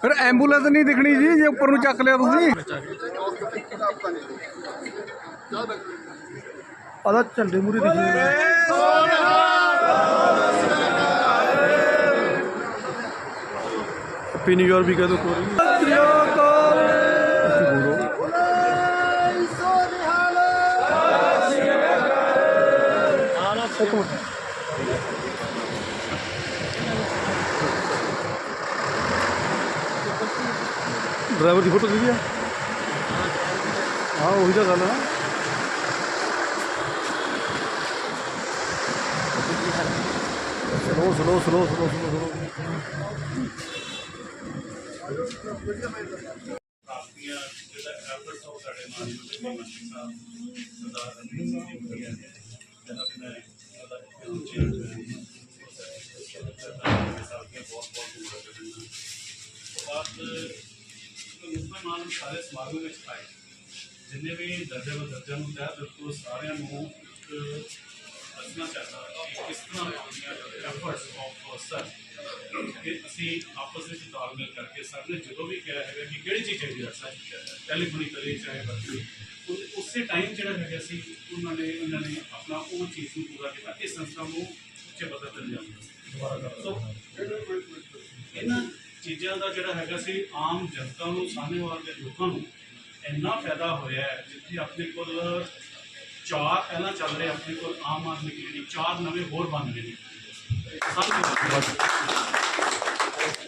ਫਿਰ ਐਂਬੂਲੈਂਸ ਨਹੀਂ ਦਿਖਣੀ ਜੀ ਜੇ ਉੱਪਰ ਨੂੰ ਚੱਕ ਲਿਆ ਤੁਸੀਂ। ਆਦਾ ਝੰਡੇ ਮੂਰੀ ਦਿਖੀ ਹੈਪੀ ਨਿਊ ਇਅਰ ਵੀ ਕਹਿ ਦੋ ਕੋਰੀ ਇੱਕ ਮਿੰਟ। ਡਰਾਈਵਰ ਦੀ ਫੋਟੋ ਸੀਗੀ ਆ। ਹਾਂ, ਉਹੀ ਤਾਂ ਗੱਲ ਹੈ ਨਾ। Slow slow slow slow slow ਕਾਫੀਆਂ ਜਿਹੜਾ ਐਫਰਟਸ ਹੋ ਸਾਡੇ ਨਾਲ ਮੰਤਰੀ ਸਾਹਿਬ ਸਰਦਾਰ ਰਣਜੀਤ ਸਿੰਘ ਜੀ ਵਧੀਆ ਨੇ ਜਨਾਬ ਉਹਦਾ ਚੇਂਜ ਸਾਥੀਆਂ ਬਹੁਤ ਬਹੁਤ ਮੁਬਾਰਕਾਂ ਬਾਤ ਮੁਸਲਮਾਨ ਸਾਰੇ ਸਮਾਗਮ ਵਿੱਚ ਆਏ ਜਿੰਨੇ ਵੀ ਦਰਜਾ ਦਰਜਾ ਨੂੰ ਤਹਿ ਦਿੱਤੋ ਸਾਰਿਆਂ ਨੂੰ ਇੱਕ ਦੱਸਣਾ ਚਾਹਤਾ ਕਿ ਕਿਸ ਤਰ੍ਹਾਂ ਆਪਣੀਆਂ ਐਫਰਟਸ ਆਫ ਸਰ ਕਿ ਅਸੀਂ ਆਪਸ ਵਿੱਚ ਤਾਲਮੇਲ ਕਰਕੇ ਸਰ ਨੇ ਜਦੋਂ ਵੀ ਕਿਹਾ ਹੈਗਾ ਕਿ ਕਿਹੜੀ ਚੀਜ਼ ਚਾਹੀਦੀ ਹੈ ਸਰ ਟੈਲੀਫੋਨਿਕਲੀ ਚਾਹੇ ਵਰਚੁਅਲੀ ਉਹ- ਉਸੇ ਟਾਈਮ ਜਿਹੜਾ ਹੈਗਾ ਸੀ ਉਹਨਾਂ ਨੇ ਉਹਨਾਂ ਨੇ ਆਪਣਾ ਉਹ ਚੀਜ਼ ਨੂੰ ਪੂਰਾ ਕੀਤਾ ਇਸ ਸੰਸਥਾ ਨੂੰ ਉੱਚੇ ਪੱਧਰ ਤੇ ਲਿਜਾਣਾ ਸੋ ਇਹਨਾਂ ਚੀਜ਼ਾਂ ਦਾ ਜਿਹੜਾ ਹੈਗਾ ਸੀ, ਆਮ ਜਨਤਾ ਨੂੰ, ਸਾਹਮਣੇ ਦੇ ਲੋਕਾਂ ਨੂੰ ਇੰਨਾ ਫਾਇਦਾ ਹੋਇਆ ਜਿੱਥੇ ਆਪਣੇ ਕੋਲ ਚਾਰ ਪਹਿਲਾਂ ਚੱਲ ਰਹੇ, ਆਪਣੇ ਕੋਲ ਆਮ ਆਦਮੀ ਦੀ ਜਿਹੜੀ ਚਾਰ ਨਵੇਂ ਹੋਰ ਬਣ ਰਹੇ ਨੇ।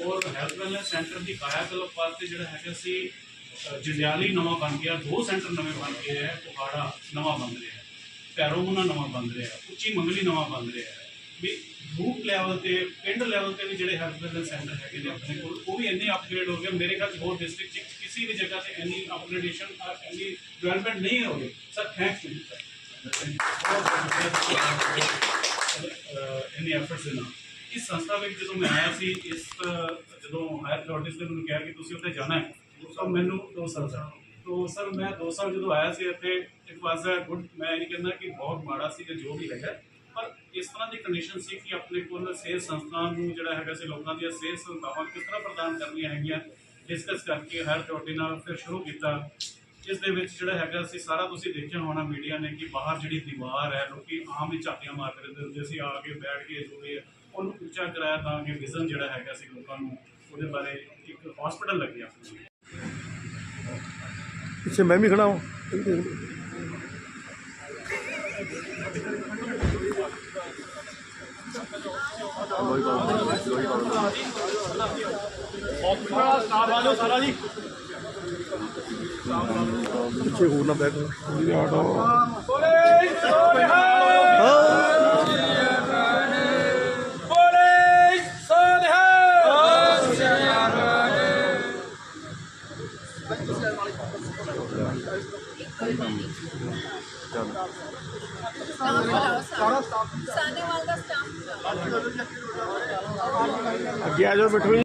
ਔਰ ਹੈਲਥ ਵੈਲਨੈਸ ਸੈਂਟਰ ਦੀ ਕਾਇਆ ਵਾਸਤੇ ਜਿਹੜਾ ਹੈਗਾ ਸੀ ਜੰਡਿਆਲੀ ਨਵਾਂ ਬਣ ਗਿਆ, ਦੋ ਸੈਂਟਰ ਨਵੇਂ ਬਣ ਗਏ ਹੈ ਪੁਹਾੜਾ ਨਵਾਂ ਬਣ ਰਿਹਾ ਹੈ, ਪੈਰੋਮਨਾ ਨਵਾਂ ਬਣ ਰਿਹਾ ਹੈ, ਉੱਚੀ ਮੰਗਲੀ ਨਵਾਂ ਬਣ ਰਿਹਾ ਹੈ। ਵੀ ਰੂਟ ਲੈਵਲ ਤੇ, ਪਿੰਡ ਲੈਵਲ ਤੇ ਵੀ ਜਿਹੜੇ ਹੈਲਥ ਵੈਲਨੈਸ ਸੈਂਟਰ ਹੈਗੇ ਨੇ ਆਪਣੇ ਕੋਲ, ਉਹ ਵੀ ਇੰਨੇ ਅਪਗ੍ਰੇਡ ਹੋ ਗਏ। ਮੇਰੇ ਖਿਆਲ ਹੋਰ ਡਿਸਟ੍ਰਿਕਟ 'ਚ ਕਿਸੇ ਵੀ ਜਗ੍ਹਾ ਤੇ ਇੰਨੀ ਅਪਗ੍ਰੇਡੇਸ਼ਨ ਇੰਨੀ ਡਿਵੈਲਪਮੈਂਟ ਨਹੀਂ ਹੋ ਸਰ ਥੈਂਕਸ ਟੂ ਸਰ ਇੰਨੀ ਐਫਰਟਸ ਦੇ ਨਾਲ। ਇਸ ਸੰਸਥਾ ਵਿੱਚ ਜਦੋਂ ਮੈਂ ਆਇਆ ਸੀ, ਇਸ, ਜਦੋਂ ਹਾਇਰ ਅਥਾਰਟੀਜ਼ ਨੇ ਮੈਨੂੰ ਕਿਹਾ ਕਿ ਤੁਸੀਂ ਉੱਥੇ ਜਾਣਾ ਹੈ, ਤਾਂ ਮੈਨੂੰ ਦੋ ਸਾਲ ਸਰ ਤੋਂ ਸਰ ਮੈਂ ਦੋ ਸਾਲ ਜਦੋਂ ਆਇਆ ਸੀ ਇੱਥੇ ਇਟ ਵਾਸ ਅ ਗੁੱਡ ਮੈਂ ਇਹ ਕਹਿੰਦਾ ਕਿ ਬਹੁਤ ਮਾੜਾ ਸੀ ਜਾਂ ਜੋ ਵੀ ਹੈਗਾ। ਪਰ ਇਸ ਤਰ੍ਹਾਂ ਦੀ ਕੰਡੀਸ਼ਨ ਸੀ ਕਿ ਆਪਣੇ ਕੋਲ ਸਿਹਤ ਸੰਸਥਾ ਨੂੰ ਜਿਹੜਾ ਹੈਗਾ ਸੀ ਲੋਕਾਂ ਦੀਆਂ ਸਿਹਤ ਸੰਸਥਾਵਾਂ ਕਿਸ ਤਰ੍ਹਾਂ ਪ੍ਰਦਾਨ ਕਰਨੀਆਂ ਹੈਗੀਆਂ? ਡਿਸਕਸ ਕਰਕੇ ਹਾਇਰ ਅਥਾਰਟੀ ਨਾਲ ਫਿਰ ਸ਼ੁਰੂ ਕੀਤਾ। ਇਸ ਦੇ ਵਿੱਚ ਜਿਹੜਾ ਹੈਗਾ ਸੀ, ਸਾਰਾ ਤੁਸੀਂ ਦੇਖਿਆ ਹੋਣਾ ਮੀਡੀਆ ਨੇ ਕਿ ਬਾਹਰ ਜਿਹੜੀ ਦੀਵਾਰ ਹੈ, ਲੋਕੀ ਆਮ ਹੀ ਝਾਤੀਆਂ ਮਾਰਦੇ ਰਹਿੰਦੇ ਹੁੰਦੇ ਸੀ, ਆ ਕੇ ਬੈਠ ਕੇ ਜੋ ਵੀ ਉਹਨੂੰ ਉੱਚਾ ਕਰਾਇਆ ਤਾਂ ਕਿ ਵਿਜ਼ਨ ਜਿਹੜਾ ਹੈਗਾ ਸੀ ਲੋਕਾਂ ਨੂੰ ਉਹਦੇ ਬਾਰੇ ਇੱਕ ਹਸਪੀਟਲ ਲੱਗਿਆ ਪਿੱਛੇ ਮੈਂ ਵੀ ਖੜਾ ਹਾਂ। ਸਾਰਾ ਪਿੱਛੇ ਹੋਰ ਨਾ ਬੈਠ ਸਾਨੇਵਾਲ ਦਾ ਸਟਾਫ ਅੱਗੇ ਆ ਜਾਓ ਬੈਠੋ ਜੀ।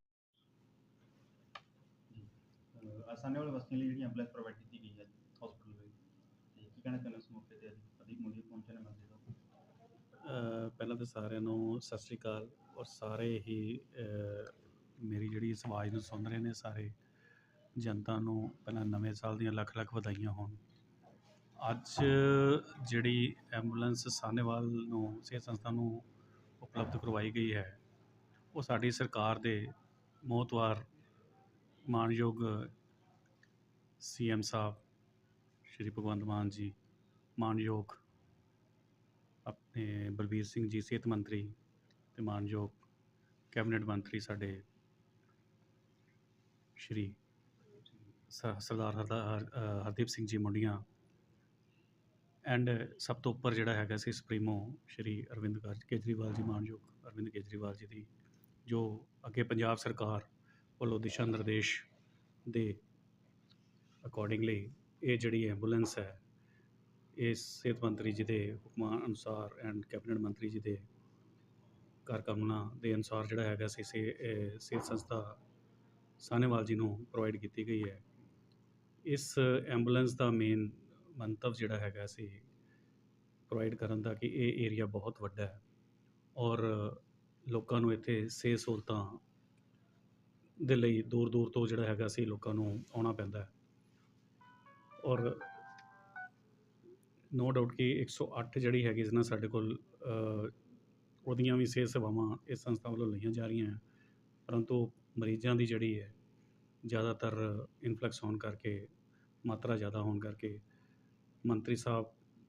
ਆਸਾਨੇ ਵਾਲੇ ਵਸਤੀਆਂ ਲਈ ਜਿਹੜੀ ਐਂਬੂਲੈਂਸ ਪ੍ਰੋਵਾਈਡ ਕੀਤੀ ਗਈ ਹੈ ਹਸਪੀਟਲ ਵਿੱਚ ਤੇ ਕੀ ਕਹਿਣਾ ਚਾਹੁੰਦੇ ਹੋ ਇਸ ਮੌਕੇ ਤੇ ਅੱਜ ਅਧਿਕ ਮੁੰਡੀ ਪਹੁੰਚੇ ਨੇ ਮੰਦੇ ਤੋਂ। ਅ, ਪਹਿਲਾਂ ਤਾਂ ਸਾਰਿਆਂ ਨੂੰ ਸਤਿ ਸ੍ਰੀ ਅਕਾਲ ਔਰ ਸਾਰੇ ਹੀ ਮੇਰੀ ਜਿਹੜੀ ਇਸ ਆਵਾਜ਼ ਨੂੰ ਸੁਣ ਰਹੇ ਨੇ ਸਾਰੇ ਜਨਤਾ ਨੂੰ ਪਹਿਲਾਂ ਨਵੇਂ ਸਾਲ ਦੀਆਂ ਲੱਖ ਲੱਖ ਵਧਾਈਆਂ ਹੋਣ। ਅੱਜ ਜਿਹੜੀ ਐਂਬੂਲੈਂਸ ਸਾਨੇਵਾਲ ਨੂੰ ਸਿਹਤ ਸੰਸਥਾ ਨੂੰ ਉਪਲਬਧ ਕਰਵਾਈ ਗਈ ਹੈ। ਉਹ ਸਾਡੀ ਸਰਕਾਰ ਦੇ ਮੋਹਤਵਾਰ ਮਾਨਯੋਗ ਸੀਐਮ ਸਾਹਿਬ, ਸ਼੍ਰੀ ਭਗਵੰਤ ਮਾਨ ਜੀ, ਮਾਨਯੋਗ ਆਪਣੇ ਬਲਬੀਰ ਸਿੰਘ ਜੀ, ਸਿਹਤ ਮੰਤਰੀ ਤੇ ਮਾਨਯੋਗ ਕੈਬਨਿਟ ਮੰਤਰੀ ਸਾਡੇ ਸ਼੍ਰੀ ਸਰਦਾਰ ਹਰਦਾ- ਹਰ- ਹਰਦੀਪ ਸਿੰਘ ਜੀ ਮੁੰਡੀਆਂ ਐਂਡ ਸਭ ਤੋਂ ਉੱਪਰ ਜਿਹੜਾ ਹੈਗਾ ਸੀ ਸੁਪਰੀਮੋ ਸ਼੍ਰੀ ਅਰਵਿੰਦ ਕੇਜਰੀਵਾਲ ਜੀ ਮਾਨਯੋਗ ਅਰਵਿੰਦ ਕੇਜਰੀਵਾਲ ਜੀ ਦੀ, ਜੋ ਅੱਗੇ ਪੰਜਾਬ ਸਰਕਾਰ ਵੱਲੋਂ ਦਿਸ਼ਾ ਨਿਰਦੇਸ਼ ਦੇ ਅਕੋਰਡਿੰਗਲੀ ਇਹ ਜਿਹੜੀ ਐਂਬੂਲੈਂਸ ਹੈ ਇਸ ਸਿਹਤ ਮੰਤਰੀ ਜੀ ਦੇ ਹੁਕਮਾਂ ਅਨੁਸਾਰ ਐਂਡ ਕੈਬਨਿਟ ਮੰਤਰੀ ਜੀ ਦੇ ਕਾਰਕੁਨਾਂ ਦੇ ਅਨੁਸਾਰ ਜਿਹੜਾ ਹੈਗਾ ਸੀ ਸੇ ਸਿਹਤ ਸੰਸਥਾ ਸਾਨੇਵਾਲ ਜੀ ਨੂੰ ਪ੍ਰੋਵਾਈਡ ਕੀਤੀ ਗਈ ਹੈ। ਇਸ ਐਂਬੂਲੈਂਸ ਦਾ ਮੇਨ ਮੰਤਵ ਜਿਹੜਾ ਹੈਗਾ ਸੀ ਪ੍ਰੋਵਾਈਡ ਕਰਨ ਦਾ ਕਿ ਇਹ ਏਰੀਆ ਬਹੁਤ ਵੱਡਾ ਹੈ ਔਰ ਲੋਕਾਂ ਨੂੰ ਇੱਥੇ ਸਿਹਤ ਸਹੂਲਤਾਂ ਦੇ ਲਈ ਦੂਰ ਦੂਰ ਤੋਂ ਜਿਹੜਾ ਹੈਗਾ ਸੀ ਲੋਕਾਂ ਨੂੰ ਆਉਣਾ ਪੈਂਦਾ ਹੈ। ਔਰ ਨੋ ਡਾਊਟ ਕਿ 108 ਜਿਹੜੀ ਹੈਗੀ ਜਿਹਨਾਂ ਸਾਡੇ ਕੋਲ ਉਹਦੀਆਂ ਵੀ ਸਿਹਤ ਸੇਵਾਵਾਂ ਇਸ ਸੰਸਥਾ ਵੱਲੋਂ ਲਈਆਂ ਜਾ ਰਹੀਆਂ ਹੈ, ਪਰੰਤੂ ਮਰੀਜ਼ਾਂ ਦੀ ਜਿਹੜੀ ਹੈ ਜ਼ਿਆਦਾਤਰ ਇਨਫਲੈਕਸ ਹੋਣ ਕਰਕੇ, ਮਾਤਰਾ ਜ਼ਿਆਦਾ ਹੋਣ ਕਰਕੇ ਮੰਤਰੀ ਸਾਹਿਬ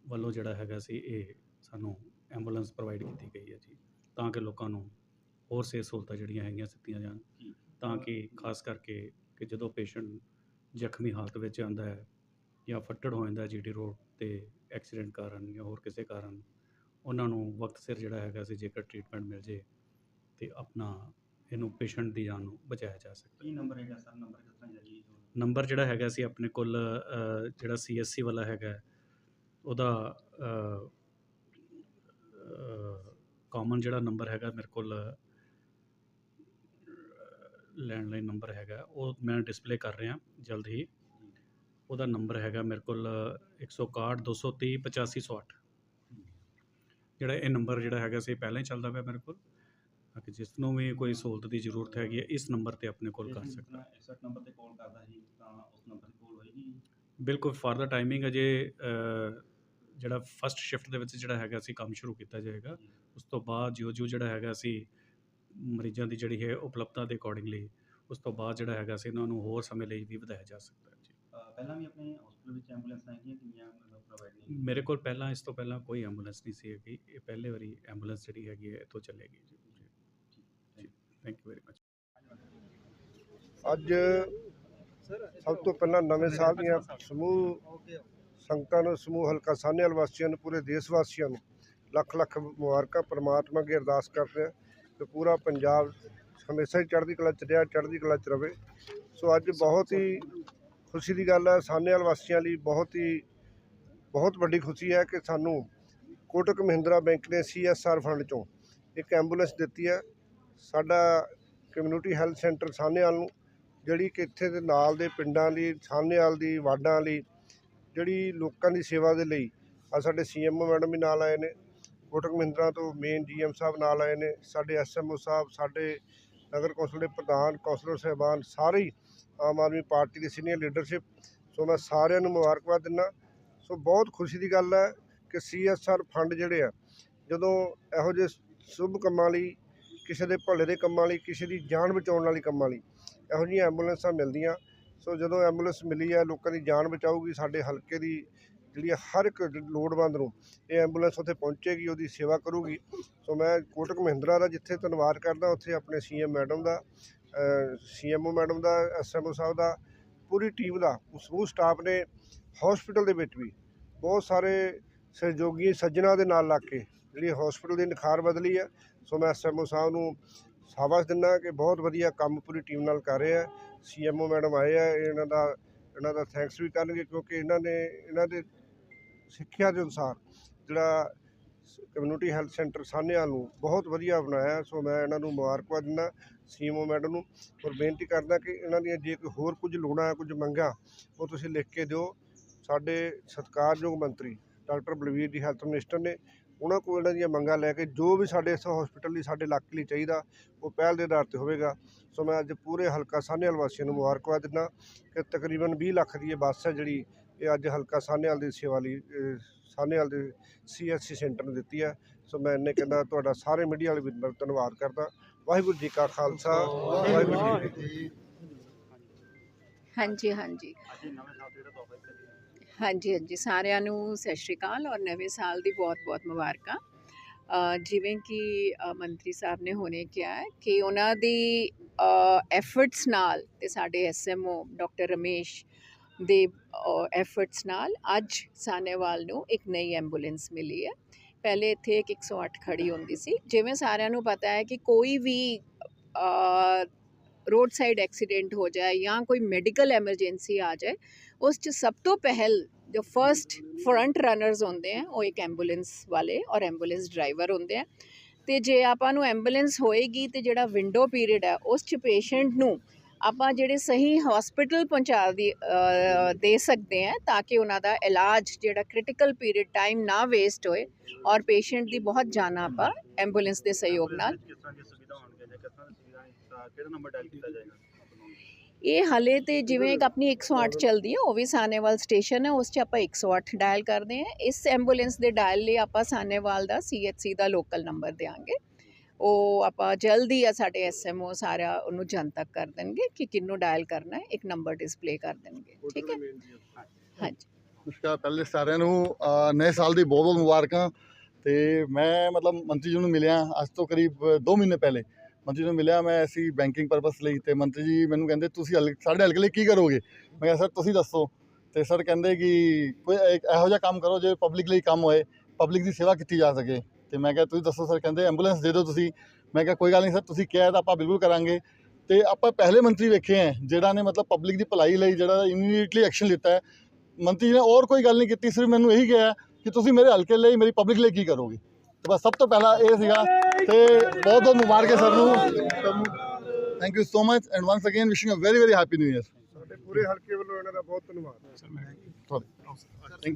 ਵੱਲੋਂ ਜਿਹੜਾ ਹੈਗਾ ਸੀ, ਇਹ ਸਾਨੂੰ ਐਂਬੂਲੈਂਸ ਪ੍ਰੋਵਾਈਡ ਕੀਤੀ ਗਈ ਹੈ ਜੀ, ਤਾਂ ਕਿ ਲੋਕਾਂ ਨੂੰ ਹੋਰ ਸਿਹਤ ਸਹੂਲਤਾਂ ਜਿਹੜੀਆਂ ਹੈਗੀਆਂ ਦਿੱਤੀਆਂ ਜਾਣ, ਤਾਂ ਕਿ ਖਾਸ ਕਰਕੇ ਕਿ ਜਦੋਂ ਪੇਸ਼ੈਂਟ ਜ਼ਖਮੀ ਹਾਲਤ ਵਿੱਚ ਆਉਂਦਾ ਹੈ ਜਾਂ ਫੱਟੜ ਹੋ ਜਾਂਦਾ ਜੀਟੀ ਰੋਡ ਤੇ ਐਕਸੀਡੈਂਟ ਕਾਰਨ ਜਾਂ ਹੋਰ ਕਿਸੇ ਕਾਰਨ, ਉਹਨਾਂ ਨੂੰ ਵਕਤ ਸਿਰ ਜਿਹੜਾ ਹੈਗਾ ਸੀ ਜੇਕਰ ਟ੍ਰੀਟਮੈਂਟ ਮਿਲ ਜੇ ਤੇ ਆਪਣਾ ਇਹਨੂੰ ਪੇਸ਼ੈਂਟ ਦੀ ਜਾਨ ਨੂੰ ਬਚਾਇਆ ਜਾ ਸਕਦਾ ਕੀ ਨੰਬਰ ਹੈਗਾ ਸਰ? ਨੰਬਰ ਕਿਸ ਤਰ੍ਹਾਂ ਜਾਰੀ ਨੰਬਰ ਜਿਹੜਾ ਹੈਗਾ ਸੀ ਆਪਣੇ ਕੋਲ ਅ, ਜਿਹੜਾ ਸੀਐਸਸੀ ਵਾਲਾ ਹੈਗਾ ਉਹਦਾ ਕਾਮਨ ਜਿਹੜਾ ਨੰਬਰ ਹੈਗਾ ਮੇਰੇ ਕੋਲ ਲੈਂਡਲਾਈਨ ਨੰਬਰ ਹੈਗਾ ਉਹ ਮੈਂ ਡਿਸਪਲੇ ਕਰ ਰਿਹਾ ਜਲਦ ਹੀ। ਉਹਦਾ ਨੰਬਰ ਹੈਗਾ ਮੇਰੇ ਕੋਲ 161 230 8508 ਜਿਹੜਾ ਇਹ ਨੰਬਰ ਜਿਹੜਾ ਹੈਗਾ ਸੀ ਪਹਿਲਾਂ ਹੀ ਚੱਲਦਾ ਪਿਆ ਮੇਰੇ ਕੋਲ। ਕਿ ਜਿਸ ਨੂੰ ਵੀ ਕੋਈ ਸਹੂਲਤ ਦੀ ਜ਼ਰੂਰਤ ਹੈਗੀ ਹੈ ਇਸ ਨੰਬਰ ਤੇ ਆਪਣੇ ਕੋਲ ਕਰ ਸਕਦਾ। 61 ਨੰਬਰ ਤੇ ਕਾਲ ਕਰਦਾ ਸੀ ਤਾਂ ਉਸ ਨੰਬਰ ਤੇ ਕਾਲ ਹੋਏਗੀ। ਬਿਲਕੁਲ ਫਾਰ ਦਾ ਟਾਈਮਿੰਗ ਅਜੇ ਜਿਹੜਾ ਫਸਟ ਸ਼ਿਫਟ ਦੇ ਵਿੱਚ ਜਿਹੜਾ ਹੈਗਾ ਸੀ ਕੰਮ ਸ਼ੁਰੂ ਕੀਤਾ ਜਾਏਗਾ। ਉਸ ਤੋਂ ਬਾਅਦ ਜਿਉਂ ਜਿਉਂ ਜਿਹੜਾ ਹੈਗਾ ਸੀ ਮਰੀਜ਼ਾਂ ਦੀ ਜਿਹੜੀ ਹੈ ਉਪਲਬਧਤਾ ਦੇ ਅਕੋਰਡਿੰਗਲੀ ਉਸ ਤੋਂ ਬਾਅਦ ਜਿਹੜਾ ਹੈਗਾ ਸੀ ਇਹਨਾਂ ਨੂੰ ਹੋਰ ਸਮੇਂ ਲਈ ਵੀ ਵਧਾਇਆ ਜਾ ਸਕਦਾ ਹੈ ਜੀ। ਪਹਿਲਾਂ ਵੀ ਆਪਣੇ ਹਸਪੀਟਲ ਵਿੱਚ ਐਂਬੂਲੈਂਸਾਂ ਹੈਗੀਆਂ ਕਿੰਨੀਆਂ ਮਤਲਬ ਪ੍ਰੋਵਾਈਡ ਨਹੀਂ ਮੇਰੇ ਕੋਲ ਪਹਿਲਾਂ ਇਸ ਤੋਂ ਪਹਿਲਾਂ ਕੋਈ ਐਂਬੂਲੈਂਸ ਨਹੀਂ ਸੀ ਹੈਗੀ। ਇਹ ਪਹਿਲੇ ਵਾਰੀ ਐਂਬੂਲੈਂਸ ਜਿਹੜੀ ਹੈਗੀ ਹੈ ਇੱਥੋਂ ਚੱਲੇਗੀ ਜੀ ਜੀ। ਥੈਂਕ ਯੂ ਵੈਰੀ ਮਚ ਅੱਜ ਸਭ ਤੋਂ ਪਹਿਲਾਂ ਨਵੇਂ ਸਾਲ ਦੀਆਂ ਸਮੂਹ ਸੰਗਤਾਂ ਨੂੰ, ਸਮੂਹ ਹਲਕਾ ਸਾਹਨੇਵਾਲ ਵਾਸੀਆਂ ਨੂੰ, ਪੂਰੇ ਦੇਸ਼ ਵਾਸੀਆਂ ਨੂੰ ਲੱਖ ਲੱਖ ਮੁਬਾਰਕਾਂ, ਪ੍ਰਮਾਤਮਾ ਅੱਗੇ ਅਰਦਾਸ ਕਰਦੇ ਹਾਂ ਕਿ ਪੂਰਾ ਪੰਜਾਬ ਹਮੇਸ਼ਾ ਹੀ ਚੜ੍ਹਦੀ ਕਲਾ ਚ ਰਿਹਾ, ਚੜ੍ਹਦੀ ਕਲਾ ਚ ਰਵੇ। ਸੋ ਅੱਜ ਬਹੁਤ ਹੀ ਖੁਸ਼ੀ ਦੀ ਗੱਲ ਹੈ ਸਾਹਨੇਵਾਲ ਵਾਸੀਆਂ ਲਈ ਬਹੁਤ ਹੀ, ਬਹੁਤ ਵੱਡੀ ਖੁਸ਼ੀ ਹੈ ਕਿ ਸਾਨੂੰ ਕੋਟਕ ਮਹਿੰਦਰਾ ਬੈਂਕ ਨੇ ਸੀਐਸਆਰ ਫੰਡ ਚੋਂ ਇੱਕ ਐਂਬੂਲੈਂਸ ਦਿੱਤੀ ਹੈ। ਸਾਡਾ ਕਮਿਊਨਿਟੀ ਹੈਲਥ ਸੈਂਟਰ ਸਾਹਨੇਵਾਲ ਨੂੰ ਜਿਹੜੀ ਕਿ ਇੱਥੇ ਦੇ ਨਾਲ ਦੇ ਪਿੰਡਾਂ ਲਈ ਸਾਹਨੇਵਾਲ ਦੀ, ਵਾਰਡਾਂ ਲਈ ਜਿਹੜੀ ਲੋਕਾਂ ਦੀ ਸੇਵਾ ਦੇ ਲਈ ਆ ਸਾਡੇ ਸੀਐਮਓ ਮੈਡਮ ਵੀ ਨਾਲ ਆਏ ਨੇ ਕੋਟਕ ਮਹਿੰਦਰਾ ਤੋਂ ਮੇਨ ਜੀਐਮ ਸਾਹਿਬ ਨਾਲ ਆਏ ਨੇ, ਸਾਡੇ ਐਸਐਮਓ ਸਾਹਿਬ, ਸਾਡੇ ਨਗਰ ਕੌਂਸਲ ਦੇ ਪ੍ਰਧਾਨ, ਕੌਂਸਲਰ ਸਾਹਿਬਾਨ, ਸਾਰੇ ਹੀ ਆਮ ਆਦਮੀ ਪਾਰਟੀ ਦੀ ਸੀਨੀਅਰ ਲੀਡਰਸ਼ਿਪ ਸੋ ਮੈਂ ਸਾਰਿਆਂ ਨੂੰ ਮੁਬਾਰਕਬਾਦ ਦਿੰਦਾ। ਸੋ ਬਹੁਤ ਖੁਸ਼ੀ ਦੀ ਗੱਲ ਹੈ ਕਿ ਸੀਐਸਆਰ ਫੰਡ ਜਿਹੜੇ ਆ, ਜਦੋਂ ਇਹੋ ਜਿਹੇ ਸ਼ੁਭ ਕੰਮਾਂ ਲਈ ਕਿਸੇ ਦੇ ਭਲੇ ਦੇ ਕੰਮਾਂ ਲਈ, ਕਿਸੇ ਦੀ ਜਾਨ ਬਚਾਉਣ ਵਾਲੀ ਕੰਮਾਂ ਲਈ ਇਹੋ ਜਿਹੀਆਂ ਐਂਬੂਲੈਂਸਾਂ ਮਿਲਦੀਆਂ। ਸੋ ਜਦੋਂ ਐਂਬੂਲੈਂਸ ਮਿਲੀ ਹੈ, ਲੋਕਾਂ ਦੀ ਜਾਨ ਬਚਾਊਗੀ, ਸਾਡੇ ਹਲਕੇ ਦੀ ਜਿਹੜੀ ਹੈ ਹਰ ਇੱਕ ਲੋੜਵੰਦ ਨੂੰ ਇਹ ਐਂਬੂਲੈਂਸ ਉੱਥੇ ਪਹੁੰਚੇਗੀ, ਉਹਦੀ ਸੇਵਾ ਕਰੂਗੀ। ਸੋ ਮੈਂ ਕੋਟਕ ਮਹਿੰਦਰਾ ਦਾ ਜਿੱਥੇ ਧੰਨਵਾਦ ਕਰਦਾ, ਉੱਥੇ ਆਪਣੇ ਸੀਐਮ ਮੈਡਮ ਦਾ ਸੀਐਮਓ ਮੈਡਮ ਦਾ ਐਸਐਮਓ ਸਾਹਿਬ ਦਾ, ਪੂਰੀ ਟੀਮ ਦਾ, ਸਮੂਹ ਸਟਾਫ ਨੇ ਹਸਪੀਟਲ ਦੇ ਵਿੱਚ ਵੀ ਬਹੁਤ ਸਾਰੇ ਸਹਿਯੋਗੀ ਸੱਜਣਾ ਦੇ ਨਾਲ ਲੱਗ ਕੇ ਜਿਹੜੀ ਹਸਪੀਟਲ ਦੀ ਨਿਖਾਰ ਬਦਲੀ ਹੈ ਸੋ ਮੈਂ ਐਸਐਮਓ ਸਾਹਿਬ ਨੂੰ ਸ਼ਾਬਾਸ਼ ਦਿੰਦਾ ਕਿ ਬਹੁਤ ਵਧੀਆ ਕੰਮ ਪੂਰੀ ਟੀਮ ਨਾਲ ਕਰ ਰਹੇ ਆ ਸੀਐਮਓ ਮੈਡਮ ਆਏ ਆ, ਇਹਨਾਂ ਦਾ ਇਹਨਾਂ ਦਾ ਥੈਂਕਸ ਵੀ ਕਰਨਗੇ ਕਿਉਂਕਿ ਇਹਨਾਂ ਨੇ, ਇਹਨਾਂ ਦੇ ਸਿੱਖਿਆ ਦੇ ਅਨੁਸਾਰ ਜਿਹੜਾ ਕਮਿਊਨਿਟੀ ਹੈਲਥ ਸੈਂਟਰ ਸਾਹਨੇਵਾਲ ਨੂੰ ਬਹੁਤ ਵਧੀਆ ਬਣਾਇਆ। ਸੋ ਮੈਂ ਇਹਨਾਂ ਨੂੰ ਮੁਬਾਰਕਬਾਦ ਦਿੰਦਾ, ਸੀਐਮਓ ਮੈਡਮ ਨੂੰ, ਔਰ ਬੇਨਤੀ ਕਰਦਾ ਕਿ ਇਹਨਾਂ ਦੀਆਂ ਜੇ ਕੋਈ ਹੋਰ ਕੁਝ ਲੋੜਾਂ ਕੁਝ ਮੰਗਾਂ, ਉਹ ਤੁਸੀਂ ਲਿਖ ਕੇ ਦਿਓ। ਸਾਡੇ ਸਤਿਕਾਰਯੋਗ ਮੰਤਰੀ ਡਾਕਟਰ ਬਲਵੀਰ ਜੀ ਹੈਲਥ ਮਿਨਿਸਟਰ ਨੇ ਉਹਨਾਂ ਕੋਲ ਇਹਨਾਂ ਦੀਆਂ ਮੰਗਾਂ ਲੈ ਕੇ ਜੋ ਵੀ ਸਾਡੇ ਇਸ ਹਸਪੀਟਲ ਲਈ ਸਾਡੇ ਇਲਾਕੇ ਲਈ ਚਾਹੀਦਾ ਉਹ ਪਹਿਲ ਦੇ ਆਧਾਰ ਤੇ ਹੋਵੇਗਾ। ਸੋ ਮੈਂ ਅੱਜ ਪੂਰੇ ਹਲਕਾ ਸਾਹਨੇਵਾਲ ਵਾਸੀਆਂ ਨੂੰ ਮੁਬਾਰਕਬਾਦ ਦਿੰਦਾ ਕਿ ਤਕਰੀਬਨ 20 ਲੱਖ ਦੀ ਇਹ ਬੱਸ ਹੈ ਜਿਹੜੀ ਇਹ ਅੱਜ ਹਲਕਾ ਸਾਹਨੇਵਾਲ ਦੀ ਸੇਵਾ ਲਈ ਅਹ, ਸਾਹਨੇਵਾਲ ਦੇ ਸੀਐਸਸੀ ਸੈਂਟਰ ਨੂੰ ਦਿੱਤੀ ਹੈ। ਸੋ ਮੈਂ ਇੰਨੇ ਕਹਿੰਦਾ ਤੁਹਾਡਾ ਸਾਰੇ ਮੀਡੀਆ ਵਾਲੇ ਵੀਰਾਂ ਦਾ ਧੰਨਵਾਦ ਕਰਦਾ। ਵਾਹਿਗੁਰੂ ਜੀ ਕਾ ਖਾਲਸਾ ਵਾਹਿਗੁਰੂ ਜੀ ਹਾਂਜੀ ਹਾਂਜੀ। ਹਾਂਜੀ ਹਾਂਜੀ। ਸਾਰਿਆਂ ਨੂੰ ਸਤਿ ਸ਼੍ਰੀ ਅਕਾਲ ਔਰ ਨਵੇਂ ਸਾਲ ਦੀ ਬਹੁਤ-ਬਹੁਤ ਮੁਬਾਰਕਾਂ। ਜਿਵੇਂ ਕਿ ਮੰਤਰੀ ਸਾਹਿਬ ਨੇ ਹੁਣੇ ਕਿਹਾ ਹੈ ਕਿ ਉਹਨਾਂ ਦੀ ਐਫਰਟਸ ਨਾਲ ਤੇ ਸਾਡੇ ਐਸਐਮਓ ਡਾਕਟਰ ਰਮੇਸ਼ ਦੇ ਐਫਰਟਸ ਨਾਲ ਅੱਜ ਸਾਨੇਵਾਲ ਨੂੰ ਇੱਕ ਨਈ ਐਂਬੂਲੈਂਸ ਮਿਲੀ ਹੈ। ਪਹਿਲੇ ਇੱਥੇ ਇੱਕ 108 ਖੜੀ ਹੁੰਦੀ ਸੀ। ਜਿਵੇਂ ਸਾਰਿਆਂ ਨੂੰ ਪਤਾ ਹੈ ਕਿ ਕੋਈ ਵੀ ਰੋਡ ਸਾਈਡ ਐਕਸੀਡੈਂਟ ਹੋ ਜਾਏ ਜਾਂ ਕੋਈ ਮੈਡੀਕਲ ਐਮਰਜੈਂਸੀ ਆ ਜਾਏ ਉਸ 'ਚ ਸਭ ਤੋਂ ਪਹਿਲ ਜੋ ਫਰਸਟ ਫਰੰਟ ਰਨਰਸ ਹੁੰਦੇ ਆ, ਉਹ ਇੱਕ ਐਂਬੂਲੈਂਸ ਵਾਲੇ ਔਰ ਐਂਬੂਲੈਂਸ ਡਰਾਈਵਰ ਹੁੰਦੇ ਆ। ਤੇ ਜੇ ਆਪਾਂ ਨੂੰ ਐਂਬੂਲੈਂਸ ਹੋਏਗੀ ਤੇ ਜਿਹੜਾ ਵਿੰਡੋ ਪੀਰੀਅਡ ਹੈ ਉਸ 'ਚ ਪੇਸ਼ੈਂਟ ਨੂੰ ਆਪਾਂ ਜਿਹੜੇ ਸਹੀ ਹਸਪੀਟਲ ਪਹੁੰਚਾ ਦੀ ਦੇ ਸਕਦੇ ਹਾਂ ਤਾਂ ਕਿ ਉਹਨਾਂ ਦਾ ਇਲਾਜ ਜਿਹੜਾ ਕ੍ਰਿਟੀਕਲ ਪੀਰੀਅਡ ਟਾਈਮ ਨਾ ਵੇਸਟ ਹੋਏ ਔਰ ਪੇਸ਼ੈਂਟ ਦੀ ਬਹੁਤ ਜਾਨਾਂ ਆਪਾਂ ਐਂਬੂਲੈਂਸ ਦੇ ਸਹਿਯੋਗ ਨਾਲ ਕਿਹੜਾ ਨੰਬਰ ਡਾਇਲ ਕੀਤਾ ਜਾਏਗਾ? ਇਹ ਹਾਲੇ ਤੇ ਜਿਵੇਂ ਇੱਕ ਆਪਣੀ 108 ਚੱਲਦੀ ਹੈ ਉਹ ਵੀ ਸਾਨੇਵਾਲ ਸਟੇਸ਼ਨ ਹੈ ਉਸ 'ਚ ਆਪਾਂ 108 ਡਾਇਲ ਕਰਦੇ ਹਾਂ ਇਸ ਐਂਬੂਲੈਂਸ ਦੇ ਡਾਇਲ ਲਈ ਆਪਾਂ ਸਾਨੇਵਾਲ ਦਾ ਸੀਐਚਸੀ ਦਾ ਲੋਕਲ ਨੰਬਰ ਦੇਵਾਂਗੇ ਉਹ ਆਪਾਂ ਜਲਦੀ ਆ ਸਾਡੇ ਐਸਐਮਓ ਸਾਰਾ ਉਹਨੂੰ ਜਨਤਕ ਕਰ ਦੇਣਗੇ ਕਿ ਕਿੰਨੂੰ ਡਾਇਲ ਕਰਨਾ ਹੈ ਇੱਕ ਨੰਬਰ ਡਿਸਪਲੇ ਕਰ ਦੇਣਗੇ। ਠੀਕ ਹੈ? ਹਾਂਜੀ। ਨਮਸਕਾਰ ਪਹਿਲੇ ਸਾਰਿਆਂ ਨੂੰ ਨਵੇਂ ਸਾਲ ਦੀ ਬਹੁਤ ਬਹੁਤ ਮੁਬਾਰਕਾਂ। ਤੇ ਮੈਂ ਮਤਲਬ ਮੰਤਰੀ ਜੀ ਨੂੰ ਮਿਲਿਆ ਅੱਜ ਤੋਂ ਕਰੀਬ 2 ਮਹੀਨੇ ਪਹਿਲੇ। ਮੰਤਰੀ ਨੂੰ ਮਿਲਿਆ, ਮੈਂ ਐਸੀ ਬੈਂਕਿੰਗ ਪਰਪਸ ਲਈ ਤੇ ਮੰਤਰੀ ਜੀ ਮੈਨੂੰ ਕਹਿੰਦੇ, ਤੁਸੀਂ ਹਲ- ਸਾਡੇ ਹਲਕੇ ਲਈ ਕੀ ਕਰੋਗੇ? ਮੈਂ ਕਿਹਾ, ਸਰ, ਤੁਸੀਂ ਦੱਸੋ। ਤੇ ਸਰ ਕਹਿੰਦੇ ਕਿ ਕੋਈ ਇੱਕ ਇਹੋ ਜਿਹਾ ਕੰਮ ਕਰੋ ਜੇ ਪਬਲਿਕ ਲਈ ਕੰਮ ਹੋਏ ਪਬਲਿਕ ਦੀ ਸੇਵਾ ਕੀਤੀ ਜਾ ਸਕੇ। ਤੇ ਮੈਂ ਕਿਹਾ, ਤੁਸੀਂ ਦੱਸੋ ਸਰ, ਕਹਿੰਦੇ ਐਂਬੂਲੈਂਸ ਦੇ ਦਿਓ ਤੁਸੀਂ। ਮੈਂ ਕਿਹਾ, ਕੋਈ ਗੱਲ ਨਹੀਂ ਸਰ, ਤੁਸੀਂ ਕਿਹਾ ਤਾਂ ਆਪਾਂ ਬਿਲਕੁਲ ਕਰਾਂਗੇ। ਤੇ ਆਪਾਂ ਪਹਿਲੇ ਮੰਤਰੀ ਵੇਖੇ ਹੈ, ਜਿਹੜਾ ਨੇ ਮਤਲਬ ਪਬਲਿਕ ਦੀ ਭਲਾਈ ਲਈ ਜਿਹੜਾ ਇਮੀਡੀਏਟਲੀ ਐਕਸ਼ਨ ਲਿੱਤਾ ਹੈ। ਮੰਤਰੀ ਜੀ ਨੇ ਹੋਰ ਕੋਈ ਗੱਲ ਨਹੀਂ ਕੀਤੀ, ਸਿਰਫ ਮੈਨੂੰ ਇਹੀ ਕਿਹਾ ਕਿ ਤੁਸੀਂ ਮੇਰੇ ਹਲਕੇ ਲਈ, ਮੇਰੀ ਪਬਲਿਕ ਲਈ ਕੀ ਕਰੋਗੇ? ਤੇ ਬਸ ਸਭ ਤੋਂ ਪਹਿਲਾਂ ਇਹ ਸੀਗਾ ਤੇ ਬਹੁਤ ਬਹੁਤ ਮੁਬਾਰਕਾਂ ਸਰ ਨੂੰ। Thank you so much and once again wishing a very very happy new year ਸਾਡੇ ਪੂਰੇ ਹਲਕੇ ਵੱਲੋਂ ਇਹਨਾਂ ਦਾ ਬਹੁਤ ਧੰਨਵਾਦ। ਥੈਂਕ